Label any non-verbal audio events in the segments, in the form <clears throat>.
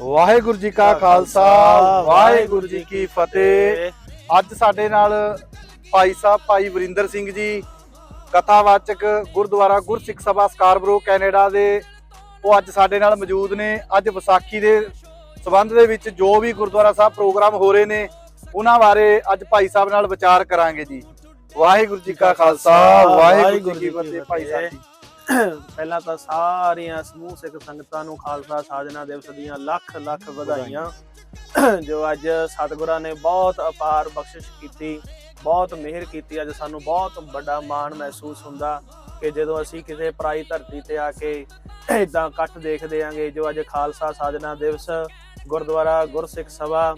ਵਾਹਿਗੁਰੂ ਜੀ ਕਾ ਖਾਲਸਾ ਵਾਹਿਗੁਰੂ ਜੀ ਕੀ ਫਤਿਹ। ਅੱਜ ਸਾਡੇ ਨਾਲ ਭਾਈ ਸਾਹਿਬ ਭਾਈ ਵਰਿੰਦਰ ਸਿੰਘ ਜੀ ਕਥਾਵਾਚਕ ਗੁਰਦੁਆਰਾ ਗੁਰਸਿੱਖ ਸਭਾ ਸਕਾਰਬਰੋ ਕੈਨੇਡਾ ਦੇ। ਉਹ ਅੱਜ ਸਾਡੇ ਨਾਲ ਮੌਜੂਦ ਨੇ। ਅੱਜ ਵਿਸਾਖੀ ਦੇ ਸਬੰਧ ਦੇ ਵਿੱਚ ਜੋ ਵੀ ਗੁਰਦੁਆਰਾ ਸਾਹਿਬ ਪ੍ਰੋਗਰਾਮ ਹੋ ਰਹੇ ਨੇ ਉਹਨਾਂ ਬਾਰੇ ਅੱਜ ਭਾਈ ਸਾਹਿਬ ਨਾਲ ਵਿਚਾਰ ਕਰਾਂਗੇ ਜੀ। ਵਾਹਿਗੁਰੂ ਜੀ ਕਾ ਖਾਲਸਾ ਵਾਹਿਗੁਰੂ ਜੀ ਕੀ ਫਤਿਹ ਭਾਈ ਸਾਹਿਬ ਜੀ। ਪਹਿਲਾਂ ਤਾਂ ਸਾਰੀਆਂ ਸਮੂਹ ਸਿੱਖ ਸੰਗਤਾਂ ਨੂੰ ਖਾਲਸਾ ਸਾਜਨਾ ਦਿਵਸ ਦੀਆਂ ਲੱਖ ਲੱਖ ਵਧਾਈਆਂ। ਜੋ ਅੱਜ ਸਤਿਗੁਰਾਂ ਨੇ ਬਹੁਤ ਅਪਾਰ ਬਖਸ਼ਿਸ਼ ਕੀਤੀ, ਬਹੁਤ ਮਿਹਰ ਕੀਤੀ, ਅੱਜ ਸਾਨੂੰ ਬਹੁਤ ਵੱਡਾ ਮਾਣ ਮਹਿਸੂਸ ਹੁੰਦਾ ਕਿ ਜਦੋਂ ਅਸੀਂ ਕਿਸੇ ਪਰਾਈ ਧਰਤੀ ਤੇ ਆ ਕੇ ਇਦਾਂ ਇਕੱਠ ਦੇਖਦੇ ਆਂਗੇ, ਜੋ ਅੱਜ ਖਾਲਸਾ ਸਾਜਨਾ ਦਿਵਸ ਗੁਰਦੁਆਰਾ ਗੁਰਸਿੱਖ ਸਭਾ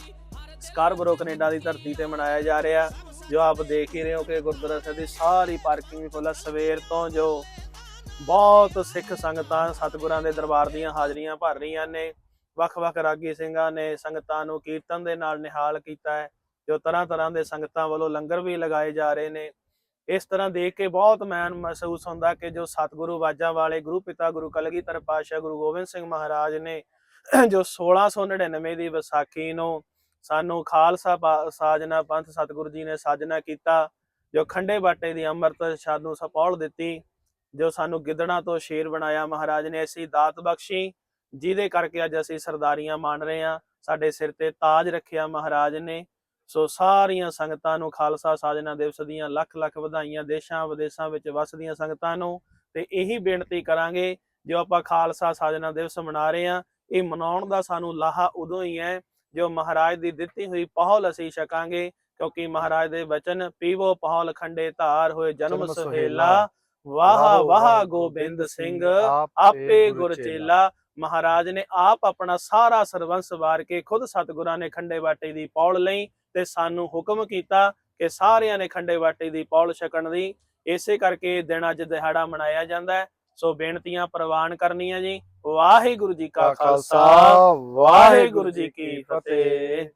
ਸਕਾਰਬਰੋ ਕੈਨੇਡਾ ਦੀ ਧਰਤੀ ਤੇ ਮਨਾਇਆ ਜਾ ਰਿਹਾ, ਜੋ ਆਪ ਦੇਖ ਹੀ ਰਹੇ ਹੋ ਕਿ ਗੁਰਦੁਆਰਾ ਸਾਹਿਬ ਦੀ ਸਾਰੀ ਪਾਰਕਿੰਗ ਵੀ ਫੁੱਲ ਸਵੇਰ ਤੋਂ ਜੋ ਬਹੁਤ ਸਿੱਖ ਸੰਗਤਾਂ ਸਤਿਗੁਰਾਂ ਦੇ ਦਰਬਾਰ ਦੀਆਂ ਹਾਜ਼ਰੀਆਂ ਭਰ ਰਹੀਆਂ ਨੇ। ਵੱਖ-ਵੱਖ ਰਾਗੀ ਸਿੰਘਾਂ ਨੇ ਸੰਗਤਾਂ ਨੂੰ ਕੀਰਤਨ ਦੇ ਨਾਲ ਨਿਹਾਲ ਕੀਤਾ ਹੈ। ਜੋ ਤਰ੍ਹਾਂ ਤਰ੍ਹਾਂ ਦੇ ਸੰਗਤਾਂ ਵੱਲੋਂ ਲੰਗਰ ਵੀ ਲਗਾਏ ਜਾ ਰਹੇ ਨੇ। ਇਸ ਤਰ੍ਹਾਂ ਦੇਖ ਕੇ ਬਹੁਤ ਮੈਨ ਮਹਿਸੂਸ ਹੁੰਦਾ ਕਿ ਜੋ ਸਤਿਗੁਰੂ ਵਾਜਾਂ ਵਾਲੇ ਗੁਰੂ ਪਿਤਾ ਗੁਰੂ ਕਲਗੀਧਰ ਪਾਤਸ਼ਾਹ ਗੁਰੂ ਗੋਬਿੰਦ ਸਿੰਘ ਮਹਾਰਾਜ ਨੇ <clears throat> ਜੋ 1699 ਦੀ ਵਿਸਾਖੀ ਨੂੰ ਸਾਨੂੰ ਖਾਲਸਾ ਸਾਜਨਾ ਪੰਥ ਸਤਿਗੁਰੂ ਜੀ ਨੇ ਸਾਜਨਾ ਕੀਤਾ, ਜੋ ਖੰਡੇ ਬਾਟੇ ਦੀ ਅੰਮ੍ਰਿਤ ਛਾਦ ਨੂੰ ਸਪੌਲ ਦਿੱਤੀ ਜੋ ਸਾਨੂੰ ਗਿੱਦੜਾਂ ਤੋਂ ਸ਼ੇਰ ਬਣਾਇਆ ਮਹਾਰਾਜ ਨੇ ਐਸੀ ਦਾਤ ਬਖਸ਼ੀ ਜਿਹਦੇ ਕਰਕੇ ਅੱਜ ਅਸੀਂ ਸਰਦਾਰੀਆਂ ਮਾਣ ਰਹੇ ਹਾਂ। ਸਾਡੇ ਸਿਰ ਤੇ ਤਾਜ ਰੱਖਿਆ ਮਹਾਰਾਜ ਨੇ। ਸੋ ਸਾਰੀਆਂ ਸੰਗਤਾਂ ਨੂੰ ਖਾਲਸਾ ਸਾਜਨਾ ਦਿਵਸ ਦੀਆਂ ਲੱਖ ਲੱਖ ਵਧਾਈਆਂ ਦੇਸ਼ਾਂ ਵਿਦੇਸ਼ਾਂ ਵਿੱਚ ਵਸਦੀਆਂ ਸੰਗਤਾਂ ਨੂੰ। ਤੇ ਇਹੀ ਬੇਨਤੀ ਕਰਾਂਗੇ ਜੋ ਆਪਾਂ ਖਾਲਸਾ ਸਾਜਨਾ ਦਿਵਸ ਮਨਾ ਰਹੇ ਹਾਂ ਇਹ ਮਨਾਉਣ ਦਾ ਸਾਨੂੰ ਲਾਹਾ ਉਦੋਂ ਹੀ ਹੈ ਜੋ ਮਹਾਰਾਜ ਦੀ ਦਿੱਤੀ ਹੋਈ ਪਹੁਲ ਅਸੀਂ ਛਕਾਂਗੇ ਕਿਉਂਕਿ ਮਹਾਰਾਜ ਦੇ ਬਚਨ ਪੀਵੋ ਪਹੁਲ ਖੰਡੇ ਧਾਰ ਹੋਏ ਜਨਮ ਜਨਮ ਸੁਹੇਲਾ। ਵਾਹ ਵਾਹ ਗੋਬਿੰਦ ਸਿੰਘ ਆਪੇ ਗੁਰ ਚੇਲਾ। ਮਹਾਰਾਜ ਨੇ ਆਪ ਆਪਣਾ ਸਾਰਾ ਸਰਵੰਸ ਵਾਰ ਕੇ ਖੁਦ ਸਤਿਗੁਰਾਂ ਨੇ ਖੰਡੇ ਬਾਟੇ ਦੀ ਪੌਲ ਲਈ ਤੇ ਸਾਨੂੰ ਹੁਕਮ ਕੀਤਾ ਕਿ ਸਾਰਿਆਂ ਨੇ ਖੰਡੇ ਬਾਟੇ ਦੀ ਪੌਲ ਛਕਣ ਦੀ। ਇਸੇ ਕਰਕੇ ਦਿਨ ਅੱਜ ਦਿਹਾੜਾ ਮਨਾਇਆ ਜਾਂਦਾ ਹੈ। ਸੋ ਬੇਨਤੀਆਂ ਪ੍ਰਵਾਨ ਕਰਨੀਆਂ ਜੀ। ਵਾਹਿਗੁਰੂ ਜੀ ਕਾ ਖਾਲਸਾ ਵਾਹਿਗੁਰੂ ਜੀ ਕੀ ਫਤਿਹ।